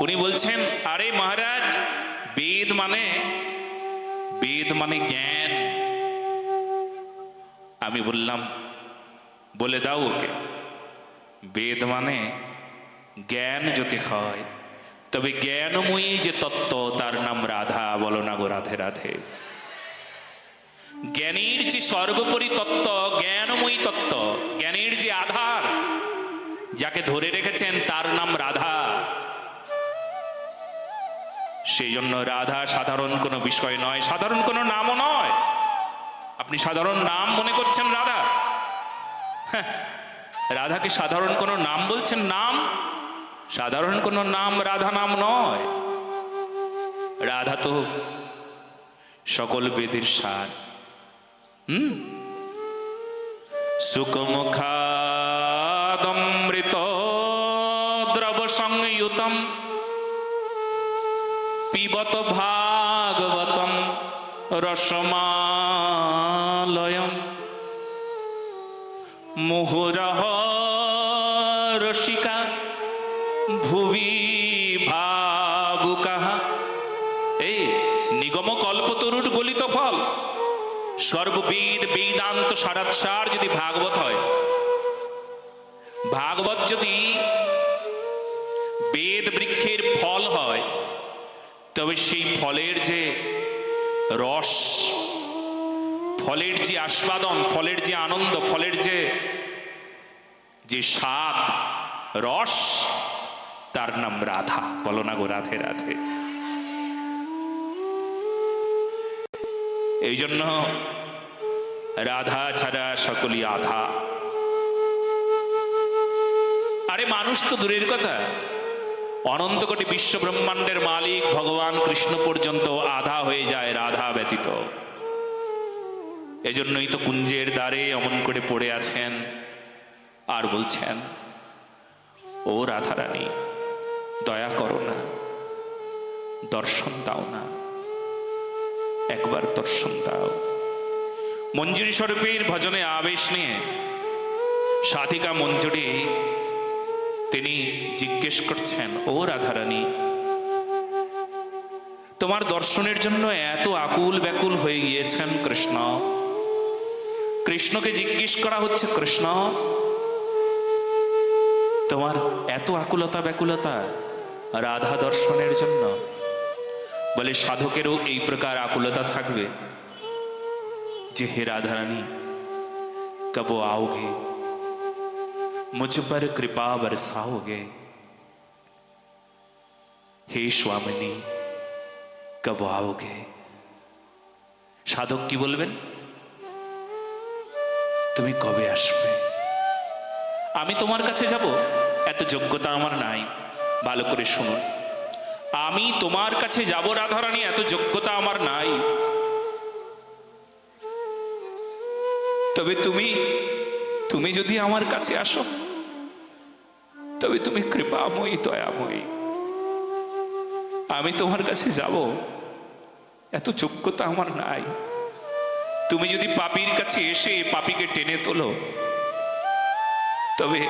উনি বলছেন, আরে মহারাজ, বেদ মানে বেদ মানে জ্ঞান। আমি বললাম, বলে দাও ওকে। বেদ মানে জ্ঞান যদি হয়, তবে জ্ঞানময়ী যে তত্ত্ব, তার নাম রাধা। বলো না গো রাধে রাধে। জ্ঞানীর যে সর্বোপরি তত্ত্ব, জ্ঞানময়ী তত্ত্ব, জ্ঞানীর যে আধার, যাকে ধরে রেখেছেন, তার নাম রাধা। সেই জন্য রাধা সাধারণ কোনো বিষয় নয় সাধারণ কোনো নামও নয়। আপনি সাধারণ নাম মনে করছেন রাধা? হ্যাঁ, রাধাকে সাধারণ কোনো নাম বলছেন নাম? সাধারণ কোনো নাম রাধা নাম নয়। রাধা তো সকল বেদের সার। হুম? সুখমুখাদমৃত দ্রব সংযুতম পিবত ভাগবতম রসমালয়ম। মুহুরহ রসিকা ভুবি নিগম কল্পতরুর গলিত ফল। সর্ববিদ বেদান্ত সারাৎসার যদি ভাগবত হয়। ভাগবত যদি বেদ বৃক্ষের ফল হয় তবে সেই ফলের যে রস, ফলের যে আস্বাদন, ফলের যে আনন্দ, ফলের যে যে স্বাদ, রস, তার নাম রাধা। বলো না গো রাধে রাধে। এই জন্য রাধা ছাড়া সকলই আধা। আরে মানুষ তো দূরের কথা। অনন্ত কোটি বিশ্ব ব্রহ্মাণ্ডের মালিক ভগবান কৃষ্ণ পর্যন্ত আধা হয়ে যায়, রাধা ব্যতীত। এজন্যই তো কুঞ্জের দ্বারে অমন করে পড়ে আছেন আর বলছেন, ও রাধারানী, দয়া করো না, দর্শন দাও না, একবার দর্শন দাও। মঞ্জুরি স্বরূপের ভজনে আবেশ নিয়ে সাধিকা মঞ্জুরি তিনি জিজ্ঞেস করছেন ও রাধারানী তোমার দর্শনের জন্য এত আকুল ব্যাকুল হয়ে গিয়েছেন কৃষ্ণ কৃষ্ণকে জিজ্ঞেস করা হচ্ছে কৃষ্ণ তোমার এত আকুলতা ব্যাকুলতা রাধা দর্শনের জন্য বলে সাধকেরও এই প্রকার আকুলতা থাকবে যে হে রাধারানী কব आओगे मुझ पर कृपा बरसाओगे হে স্বামিনী কব आओगे সাধক কি বলবেন তুমি কবে আসবে আমি তোমার কাছে যাব এত যোগ্যতা আমার নাই ভালো করে শুনুন আমি তোমার কাছে যাব রাধারানী এত যোগ্যতা আমার নাই তবে তুমি তুমি যদি আমার কাছে আসো তবে তুমি কৃপাময়ী, দয়াময়ী। আমি তোমার কাছে যাব। এত যোগ্যতা আমার নাই। তুমি যদি পাপির কাছে এসে পাপিকে টেনে তোলো, তবে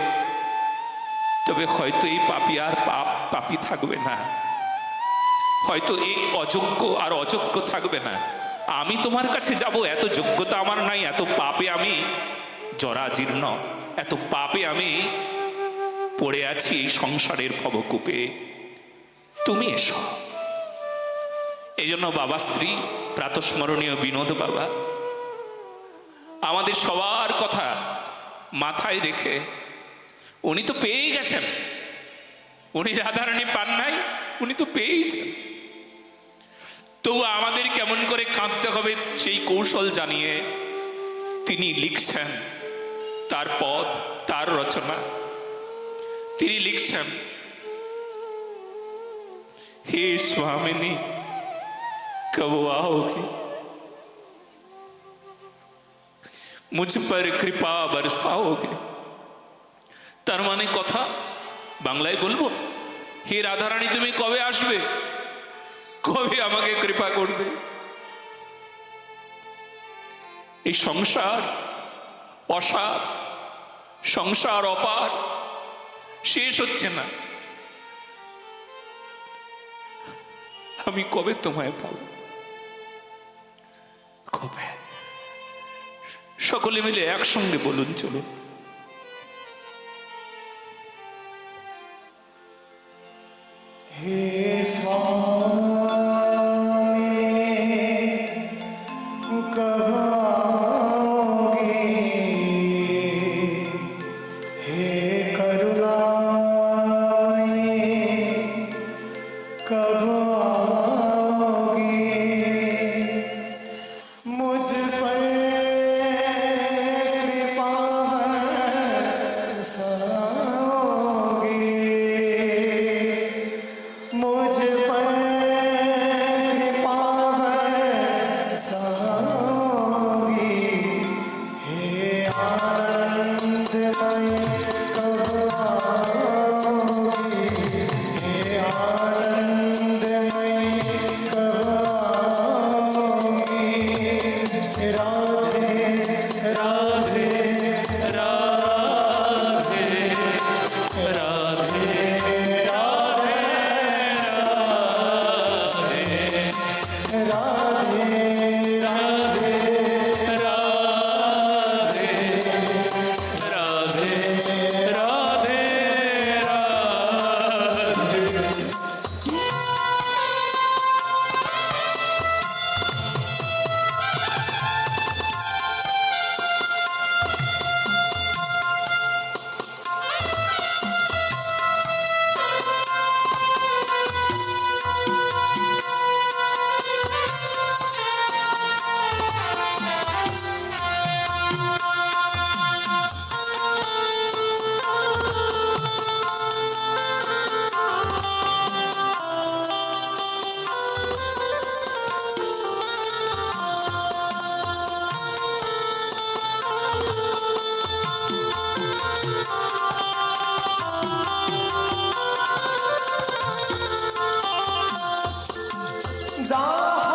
তবে হয়তো এই পাপি আর পাপ, পাপি থাকবে না। হয়তো এই অযোগ্য আর অযোগ্য থাকবে না। আমি তোমার কাছে যাব, এত যোগ্যতা আমার নাই, এত পাপে আমি জরাজীর্ণ, এত পাপে আমি পড়ে আছি এই সংসারের ভবকূপে। তুমি এসো। এই জন্য বাবা শ্রী প্রাতস্মরণীয় বিনোদ বাবা, আমাদের সবার কথা মাথায় রেখে, উনি তো পেয়েই গেছেন। উনি রাধারানী পান নাই, উনি তো পেয়েইছেন। তবু আমাদের কেমন করে কাঁদতে হবে সেই কৌশল জানিয়ে তিনি লিখছেন, তার পথ, তার রচনা। তিনি লিখছেন, হে স্বামিনী, কব आओगी? মুঝ পর কৃপা বরসাওগে। তার মানে কথা বাংলায় বলব? হে রাধারানী, তুমি কবে আসবে? কবে আমাকে কৃপা করবে? এই সংসার অসার, সংসার অপার। শেষ হচ্ছে না। আমি কবে তোমায় পাব? কবে? সকলে মিলে একসঙ্গে বলুন চলুন। হে Oh.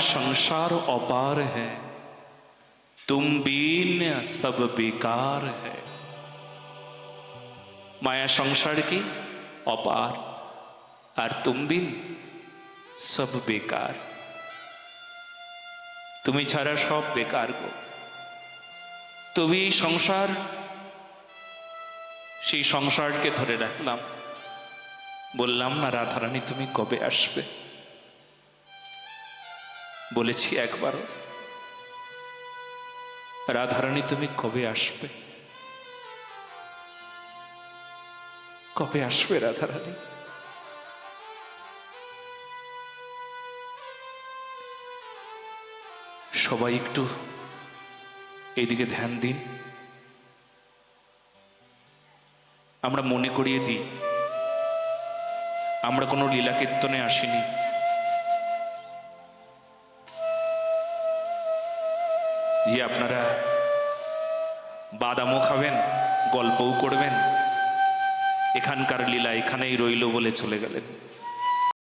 संसार अपार है। तुम बीन सब बेकार है। माया संसार की अपार और तुम बीन सब बेकार। तुम्हें छाड़ा सब बेकार को তবে এই সংসার, সেই সংসারকে ধরে রাখলাম। বললাম, না রাধারানী, তুমি কবে আসবে? বলেছি, একবারও। রাধারানী, তুমি কবে আসবে? কবে আসবে রাধারানী? সবাই একটু এইদিকে ধ্যান দিন। আমরা মনে করিয়ে দিই, আমরা কোনো লীলা কীর্তনে আসিনি। যে আপনারা বাদামও খাবেন, গল্পও করবেন, এখানকার লীলা এখানেই রইল বলে চলে গেলেন।